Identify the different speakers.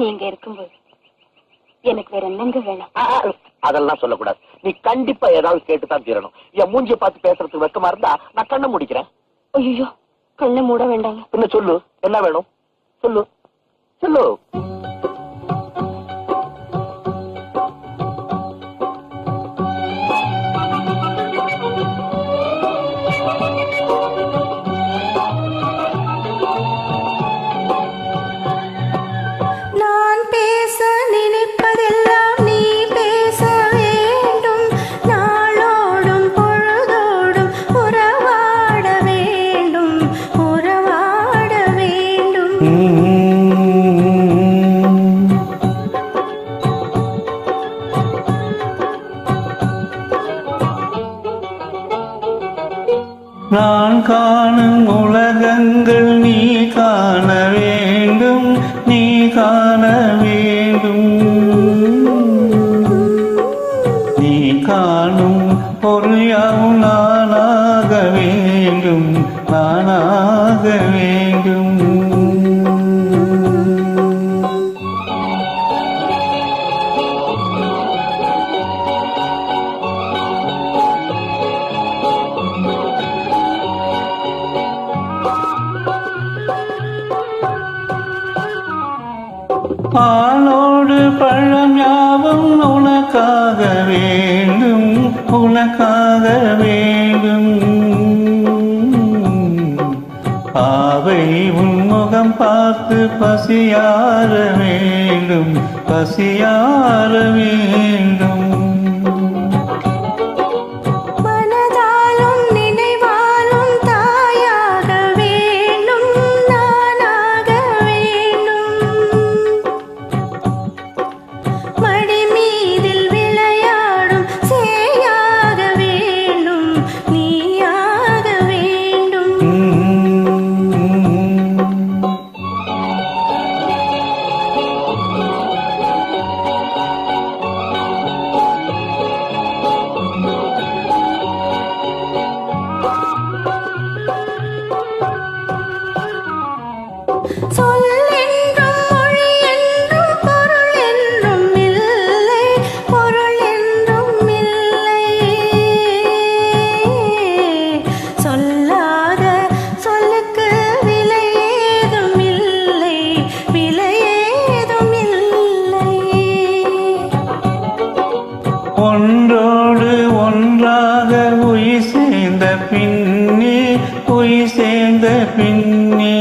Speaker 1: நீங்க இருக்கும்போது எனக்கு வேற என்னங்க வேணும்?
Speaker 2: அதெல்லாம் சொல்லக்கூடாது. நீ கண்டிப்பா ஏதாவது கேட்டுதான் தீரணும். என் மூஞ்சிய பார்த்து பேசுறதுக்கு வெக்கமா இருந்தா நான் கண்ணை முடிக்கிறேன்.
Speaker 1: ஐயோ கண்ணை மூட வேண்டாங்க.
Speaker 2: பின்ன சொல்லு என்ன வேணும்? சொல்லு சொல்லு.
Speaker 3: நான்
Speaker 4: காணும் உலகங்கள் நீ காண வேண்டும் நீ காண வேண்டும். நீ காணும் பொருளாவும் நானாக வேண்டும் நானாக வேண்டும் பாலோடு பழம் யாவும் உனக்காக வேண்டும் உனக்காக வேண்டும். பாவை உன்முகம் பார்த்து பசியார வேண்டும் பசியார வேண்டும். உயிராக உயிர் சேர்ந்த பின்னி உயிர் சேர்ந்த பின்னி